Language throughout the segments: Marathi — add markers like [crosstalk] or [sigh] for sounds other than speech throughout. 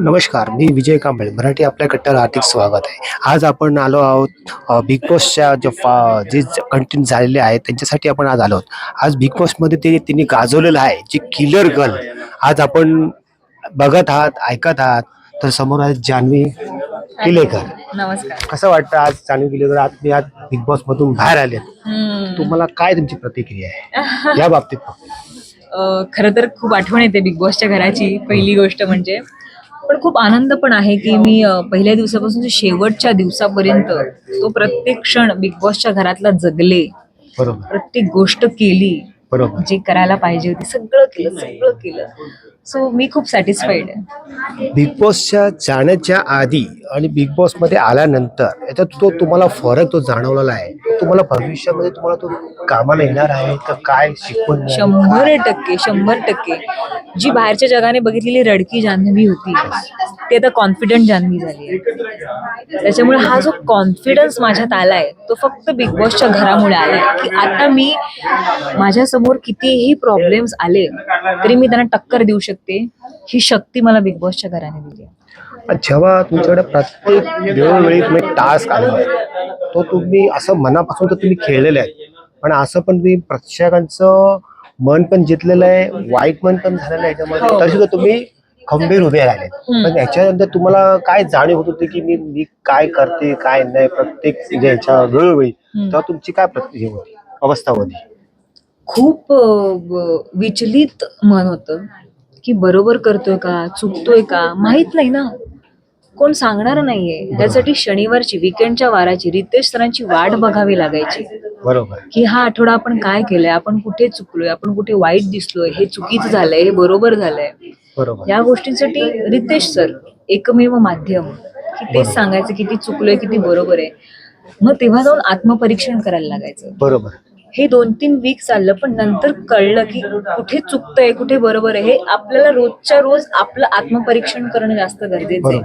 नमस्कार मी विजय कांबळे मराठी आपल्या कट्ट्यावर हार्दिक स्वागत आहे. आज आपण आलो आहोत बिग बॉसच्या जे फा जे कंटेंट झालेले आहेत त्यांच्यासाठी आपण आज आलो आहोत. आज बिग बॉसमध्ये ते त्यांनी गाजवलेलं आहे जे किलर गर्ल आज आपण बघत आहात ऐकत आहात तर समोर आहे जान्हवी किलेकर. नमस्कार. कसं वाटतं आज जान्हवी किलेकर? आज मी आज बिग बॉस मधून बाहेर आले. तुम्हाला काय तुमची प्रतिक्रिया आहे? या बाबतीत. [laughs] खरं तर खूप आठवण येते बिग बॉसच्या घराची पहिली गोष्ट म्हणजे. पण खूप आनंद पण आहे की मी पहिल्या दिवसापासून शेवटच्या दिवसापर्यंत तो प्रत्येक क्षण बिग बॉसच्या घरातला जगले. बरोबर. प्रत्येक गोष्ट केली. बरोबर. जे करायला पाहिजे होती सगळं केलं सगळं केलं. सो मी खूप सॅटिस्फाईड आहे. बिग बॉसच्या जाण्याच्या आधी आणि बिग बॉसमध्ये आल्यानंतर याच्यात तो तुम्हाला फरक तो जाणवलेला आहे. तुम्हाला भविष्यामध्ये तुम्हाला तो कामाला येणार आहे तर काय शिकवण मिळाली? शंभर टक्के शंभर टक्के जी बाहेरच्या जगाने बघितलेली रडकी जान्हवी होती ती आता कॉन्फिडंट जान्हवी झाली आहे त्याच्यामुळे हा जो कॉन्फिडन्स माझ्यात आलाय तो फक्त बिग बॉसच्या घरामुळे आलाय की आता मी माझ्यासमोर कितीही प्रॉब्लेम्स आले तरी मी त्यांना टक्कर देऊ शकते ही शक्ती मला बिग बॉसच्या घराने दिली आहे. जेव्हा तुमच्याकडे प्रत्येक वेळोवेळी तुम्ही टास्क आलेला आहे तो तुम्ही असं मनापासून तर तुम्ही खेळलेले आहेत पण असं पण तुम्ही प्रेक्षकांचं मन पण जिंकलेलं आहे वाईट मन पण झालेलं आहे याच्यामध्ये हो. तरी सुद्धा तुम्ही खंबीर उभे राहिले. पण याच्यानंतर तुम्हाला काय जाणीव होत होती की मी मी काय करते काय नाही प्रत्येक याच्या वेळोवेळी. तेव्हा तुमची काय प्रति हे होती अवस्था होती खूप अ, ब- विचलित मन होतं की बरोबर करतोय का चुकतोय का माहीत नाही ना कोण सांगणार नाहीये. त्यासाठी शनिवारची विकेंडच्या वाराची रितेश सरांची वाट बघावी लागायची. बरोबर. की हा आठवडा आपण काय केलंय आपण कुठे चुकलोय आपण कुठे वाईट दिसलोय हे चुकीचं झालंय हे बरोबर झालंय. बरोबर. या गोष्टींसाठी रितेश सर एकमेव माध्यम. की तेच सांगायचं किती चुकलोय किती बरोबर आहे. मग तेव्हा जाऊन आत्मपरीक्षण करायला लागायचं. बरोबर. हे दोन तीन वीक चाललं पण नंतर कळलं की कुठे चुकतंय कुठे बरोबर आहे हे आपल्याला रोजच्या रोज आपलं आत्मपरीक्षण करणं जास्त गरजेचं आहे.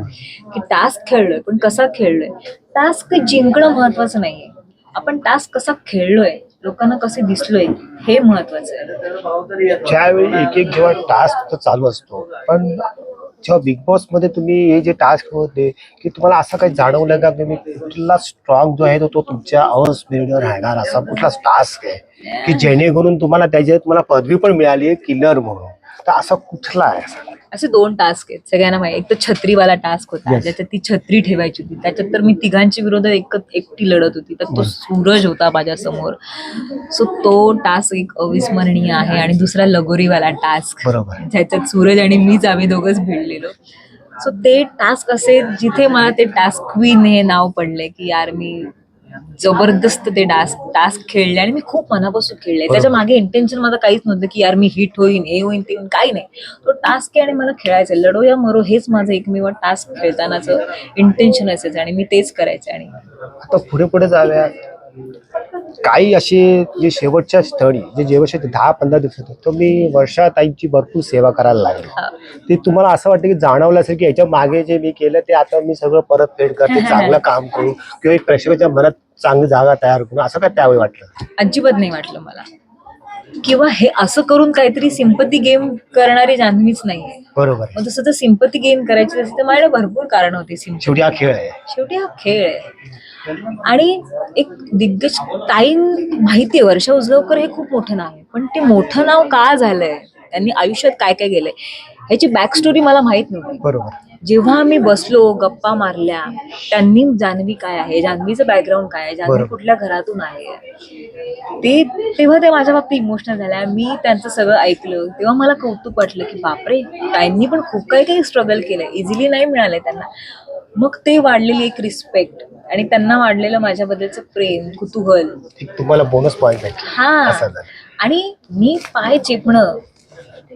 की टास्क खेळलोय पण कसा खेळलोय? टास्क जिंकणं महत्वाचं नाहीये. आपण टास्क कसा खेळलोय लोकांना कसे दिसलोय हे महत्वाचं आहे. ज्यावेळी एक एक जेव्हा टास्क चालू असतो पण जेव्हा बिग बॉसमध्ये तुम्ही हे जे टास्क होते की तुम्हाला असं काही जाणवलं का? तुम्ही कुठला स्ट्रॉंग जो आहे तो तो तुमच्या अवस्मेरीवर राहणार? असा कुठला टास्क आहे? की जेणेकरून तुम्हाला त्याच्यात तुम्हाला पदवी पण मिळाली आहे किलर म्हणून. तर असा कुठला आहे असा? दोन टास्क आहेत. सगळ्यांना माहिती एक तर छत्रीवाला टास्क होता. Yes. ज्याच्यात ती छत्री ठेवायची होती. त्याच्यात तर मी तिघांच्या विरोधात एक एकटी लढत होती. तर तो बरं. सूरज होता माझ्यासमोर सो तो टास्क एक अविस्मरणीय आहे. आणि दुसरा लगोरीवाला टास्क बरोबर. ज्याच्यात सूरज आणि मीच आम्ही दोघंच भिडलेलो. सो ते टास्क असे जिथे मला ते टास्क क्वीन हे नाव पडले की यार मी जबरदस्त ते टास्क टास्क खेळले आणि मी खूप मनापासून खेळले. त्याच्यामागे इंटेन्शन माझं काहीच नव्हतं की यार मी हिट होईन हे होईन ते होईन काही नाही. तो टास्क आहे आणि मला खेळायचं लढो या मरो हेच माझं एकमेव टास्क खेळतानाचं इंटेन्शन असायचं आणि मी तेच करायचे आणि आता पुढे पुढे जाऊया. काही असे जे शेवटच्या स्थळी जे जेवढे दहा पंधरा दिवस होते तर मी वर्षाताईंची भरपूर सेवा करायला लागली. ते तुम्हाला असं वाटतं की जाणवलं असेल की याच्या मागे जे मी केलं ते आता मी सगळं परत फेड करते [laughs] चांगलं काम करू किंवा एक प्रेक्षकाच्या मनात चांगली जागा तयार करू असं काय त्यावेळी वाटलं? अजिबात नाही वाटलं मला. किंवा हे असं करून काहीतरी सिंपती गेम करणारी जान्हवीच नाहीये. बरोबर आहे. मग तसं जर सिंपती गेन करायची असेल तर माझ्याकडे भरपूर कारण होती शेवटी हा खेळ आहे. शेवटी हा खेळ आहे. आणि एक दिग्गज ताईन माहितीये वर्षा उजगावकर हे खूप मोठं नाव आहे. पण ते मोठं नाव का झालंय? त्यांनी आयुष्यात काय काय केलंय? ह्याची बॅक स्टोरी मला माहीत नव्हती. बरोबर. जेव्हा आम्ही बसलो गप्पा मारल्या त्यांनी जान्हवी काय आहे? जान्हवीचं बॅकग्राऊंड काय आहे? जान्हवी बरोबर. कुठल्या घरातून आहे? ते तेव्हा ते माझ्या बाबतीत इमोशनल झाल्या. मी त्यांचं सगळं ऐकलं. तेव्हा मला कौतुक वाटलं की बापरे त्यांनी पण खूप काही काही स्ट्रगल केलंय. इझिली नाही मिळालंय त्यांना. मग ते वाढलेली एक रिस्पेक्ट आणि त्यांना वाढलेलं माझ्याबद्दलचं प्रेम कुतूहल. एक तुम्हाला बोनस पॉईंट आहे. हा. झालं. आणि मी पाय चेपणं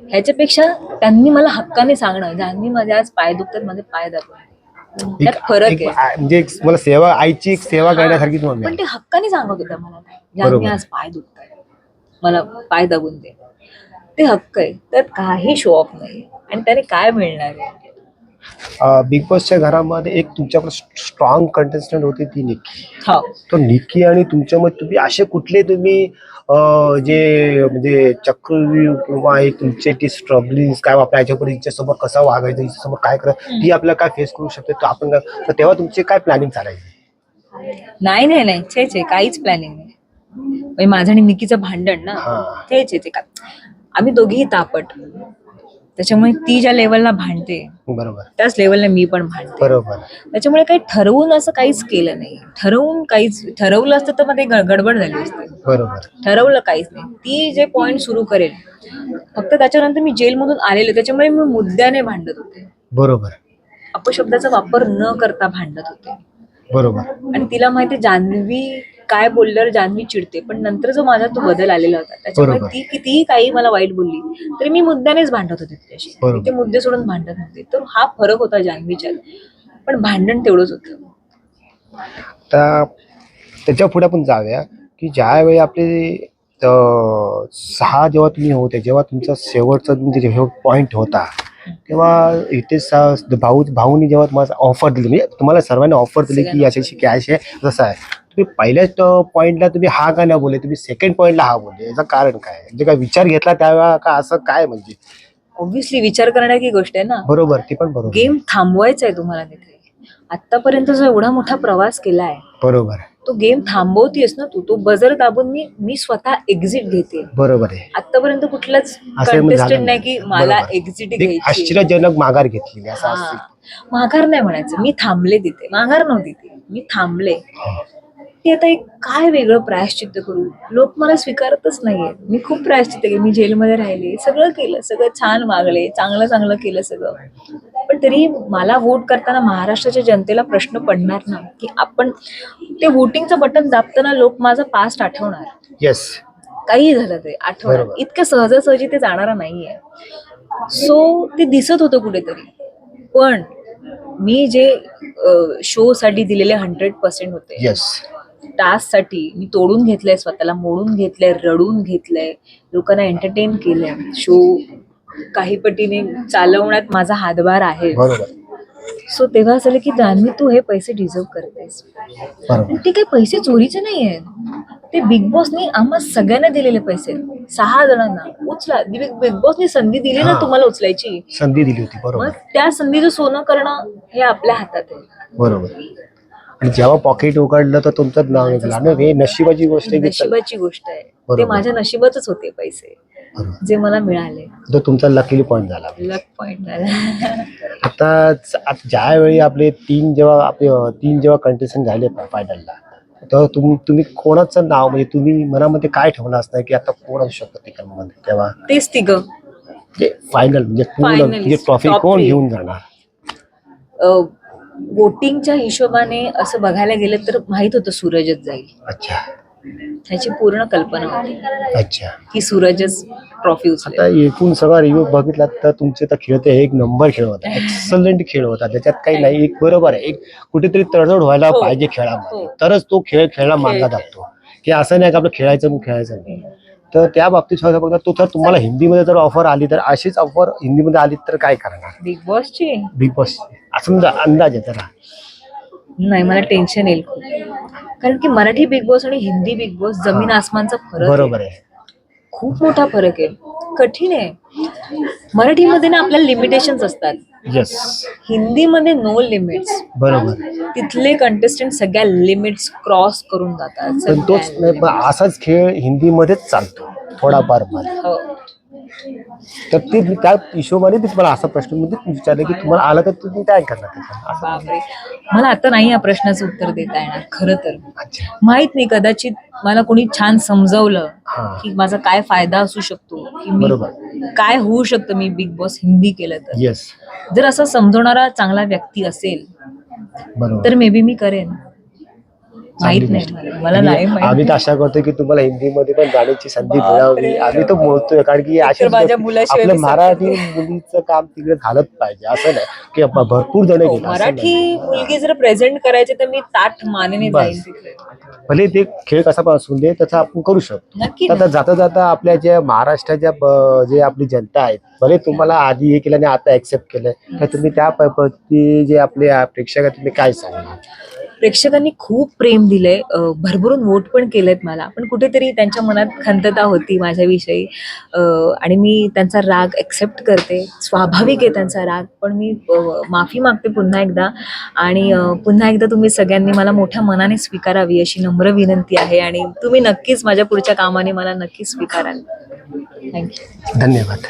ह्याच्यापेक्षा त्यांनी मला हक्काने सांगणं जान्हवी माझे आज पाय दुखतात माझे पाय एक- त्यात फरक आहे. म्हणजे एक मला सेवा आईची एक सेवा करण्यासारखी तुम्हाला पण. ते हक्काने सांगत होत्या मला बरोबर. आज पाय दुखतात मला पाय दाबून दे. ते हक्क आहे. त्यात काही शो ऑफ नाही. आणि त्याने काय मिळणार आहे? बिग बॉसच्या घरामध्ये एक तुमच्याकडे स्ट्रॉंग कंटेस्टंट होती ती निक्की हो. तो निक्की आणि तुमच्यामध्ये तुम्ही असे कुठले तुम्ही अं, जे म्हणजे चक्रव्यूह किंवा एक तुमचे ती स्ट्रगलिंग काय आपल्या याच्यापुढे हिच्यासमोर कसं वागायचं हिच्यासमोर काय करायचं ती आपल्याला काय फेस करू शकते तो आपण काय- तर तेव्हा तुमचे काय प्लॅनिंग चालायचे? नाही नाही नाही. छे छे. काहीच प्लॅनिंग नाही. म्हणजे माझं आणि निकीचं भांडण ना हा. ते का आम्ही दोघेही तापट. त्याच्यामुळे ती ज्या लेवलला भांडते बरोबर. त्याच लेवलला मी पण भांडते. बरोबर. त्याच्यामुळे काही ठरवून असं काहीच केलं नाही. ठरवून काहीच ठरवलं असतं तर मग ते ग- गडबड झाली असते. बरोबर. ठरवलं काहीच नाही. ती जे पॉइंट सुरू करेल फक्त त्याच्यानंतर मी जेलमधून आलेले त्याच्यामुळे मी मुद्द्याने भांडत होते. बरोबर. अपशब्दाचा वापर न करता भांडत होते. बरोबर. आणि तिला माहिती जान्हवी काय बोलल्यावर जान्हवी चिडते पण नंतर जो माझा तो बदल आलेला होता त्याच्यामुळे बरोबर. ती कितीही काही मला वाईट बोलली तरी मी मुद्द्यानेच भांडत होते तिच्याशी. बरोबर. मी ते मुद्दे सोडून भांडत नव्हते. तर हा फरक होता जान्हवीच्या. पण भांडण तेवढंच होतं. आता त्याच्या पुढे आपण जाऊया की ज्यावेळी आपले अं, सहा जेव्हा तुम्ही होते जेव्हा तुमचा शेवटचा म्हणजे जेव्हा पॉईंट होता तेव्हा इथे सा- भाऊ भाऊनी जेव्हा तुम्हाला ऑफर दिली म्हणजे तुम्हाला सर्वांनी ऑफर दिली की याच्याशी कॅश आहे जसं आहे. तुम्ही पहिल्याच पॉईंटला तुम्ही हा का नाही बोलले? तुम्ही सेकंड पॉईंटला हा बोलले. याचं कारण काय? म्हणजे काय विचार घेतला त्यावेळा का असं काय म्हणजे? ऑब्व्हियसली विचार करण्याची गोष्ट आहे ना. बरोबर ती पण बरोबर. गेम थांबवायचा आहे तुम्हाला तिथे. आतापर्यंत जो एवढा मोठा प्रवास केलाय बरोबर. तो गेम थांबवतीयस ना तू? तो बजर दाबून मी मी स्वतः एक्झिट घेते. बरोबर आहे. आतापर्यंत कुठलाच असं झालं कंटेस्टंट नाही की मला बरोबर. एक्झिट एक घ्यायची आश्चर्यजनक माघार घेतलेली असं हा. असते माघार नाही म्हणायचं. मी थांबले तिथे. माघार नव्हती ती. मी थांबले. की आता एक काय वेगळं प्रायश्चित्त करू? लोक मला स्वीकारतच नाहीये. मी खूप प्रायश्चित्त केले. मी जेलमध्ये राहिले. सगळं केलं. सगळं छान वागले. चांगलं चांगलं केलं सगळं. पण तरी मला वोट करताना महाराष्ट्राच्या जनतेला प्रश्न पडणार ना? की आपण ते वोटिंगचं बटन दाबताना लोक माझा पास्ट आठवणार. येस काही झालं ते आठवणार. इतकं सहजासहजी ते जाणार नाहीये. सो ते दिसत होतं कुठेतरी. पण मी जे शो साठी दिलेले हंड्रेड पर्सेंट होते. येस टास्कसाठी मी तोडून घेतलंय स्वतःला मोडून घेतलंय रडून घेतलंय. लोकांना एंटरटेन केलंय. शो काही पटीने चालवण्यात माझा हातभार आहे. बरोबर. सो तेव्हा असं की जान्हवी तू हे पैसे डिझर्व करतेस. बरोबर. ते काही पैसे चोरीचे नाही आहेत ते बिग बॉसने आम्हा सगळ्यांना दिलेले पैसे. सहा जणांना. उचला. बिग बिग बॉसने संधी दिली ना हा. तुम्हाला उचलायची. संधी दिली होती. मग बरोबर त्या संधीचं सोनं करणं हे आपल्या हातात आहे. बरोबर. आणि जेव्हा पॉकेट उघडलं तर तुमचं नाव निघालं. आणि हे नशिबाची गोष्ट आहे की नशिबाची गोष्ट आहे. ते बरोबर. माझ्या नशिबातच होते पैसे बरोबर. जे मला मिळाले. तो तुमचा लकीली पॉईंट झाला. लक पॉइंट झाला. [laughs] आता आता ज्यावेळी आपले तीन जेव्हा आपले अं, तीन जेव्हा कंटेस्टंट झाले फायनलला तेव्हा तुम्ही तुम्ही कोणाचं नाव म्हणजे तुम्ही मनामध्ये काय ठेवलं असतं की आता कोण असू शकतं तेव्हा तेच तिघ. फायनल म्हणजे पूर्ण Finalist, म्हणजे ट्रॉफी top कोण three. घेऊन जाणार? वोटिंगच्या हिशोबाने असं बघायला गेलं तर माहीत होतं सूरजच जाईल. अच्छा. ह्याची पूर्ण कल्पना होती. अच्छा. की सूरजच ट्रॉफी उचलेल. आता एकूण सगळा रिव्ह्यू बघितला तर तुमचे तर खेळ ते एक नंबर खेळ होता [laughs] एक्सलंट खेळ होता. त्याच्यात काही नाही एक बरोबर आहे. एक कुठेतरी तडजोड व्हायला हो. पाहिजे खेळामध्ये. हो. तरच तो खेळ खेळला मानला. जातो. की असं नाही का आपलं खेळायचं खेळायचं नाही. तर त्या बाबतीत सांगायचं बघा तो तर तुम्हाला हिंदीमध्ये जर ऑफर आली तर अशीच ऑफर हिंदीमध्ये आली तर काय करणार? बिग बॉसची बिग बॉस असं म्हणजे अंदाज आहे त्याला नाही मला टेन्शन येईल खूप. कारण की मराठी बिग बॉस आणि हिंदी बिग बॉस जमीन आसमानचा फरक आहे. बरोबर आहे. खूप मोठा फरक आहे. कठीण आहे. मराठीमध्ये ना आपल्याला लिमिटेशन्स असतात. येस हिंदीमध्ये नो लिमिट्स बरोबर. तिथले कंटेस्टंट सगळ्या लिमिट्स क्रॉस करून जातात. पण तोच सगळ्या नाही पण असाच खेळ हिंदीमध्येच चालतो. थोडाफारमध्ये हो. तर ते त्या हिशोबाने तुम्हाला असा प्रश्न म्हणजे विचारलं की तुम्हाला आलं तर तुम्ही काय करणार त्याच्यात? असं. बापरे. मला आता नाही या प्रश्नाचं उत्तर देता येणार खरं तर. अच्छा. माहीत नाही कदाचित मला कोणी छान समजवलं हा. की माझा काय फायदा असू शकतो की मी बरोबर. काय होऊ शकतं मी बिग बॉस हिंदी केलं तर. येस जर असं समजवणारा चांगला व्यक्ती असेल बरोबर. तर मे बी मी करेन. माहीत चांगली नाही. मला. नाही माहीत. आम्ही तर आशा करतो की तुम्हाला हिंदीमध्ये पण जाण्याची संधी बापरे. मिळावी आम्ही तर बोलतोय कारण की माझ्या मुलाशिवाय आपलं मी मराठी मुलीचं काम तिकडे झालंच पाहिजे असं नाही की भरपूर जण हो, असं मराठी नाही. मुलगी जर प्रेझेंट करायची तर मी ताठ मानेने बस. तिकडे भले ते खेळ कसा पण असू दे तसं आपण करू शकतो नक्की आता जाता जाता आपल्या ज्या महाराष्ट्राच्या ब- जे आपली जनता आहेत भले तुम्हाला आधी हे केलं आणि आता ऍक्सेप्ट केलं तर तुम्ही त्या पद्धती जे आपले प्रेक्षक आहेत तुम्ही काय सांगा प्रेक्षकांनी खूप प्रेम दिलंय. भरभरून वोट पण केलेत मला. पण कुठेतरी त्यांच्या मनात खंतता होती माझ्याविषयी. आणि मी त्यांचा राग एक्सेप्ट करते. स्वाभाविक आहे त्यांचा राग. पण मी माफी मागते पुन्हा एकदा. आणि पुन्हा एकदा तुम्ही सगळ्यांनी मला मोठ्या मनाने स्वीकारावी अशी नम्र विनंती आहे. आणि तुम्ही नक्कीच माझ्या पुढच्या कामाने मला नक्कीच स्वीकाराल. थँक्यू धन्यवाद.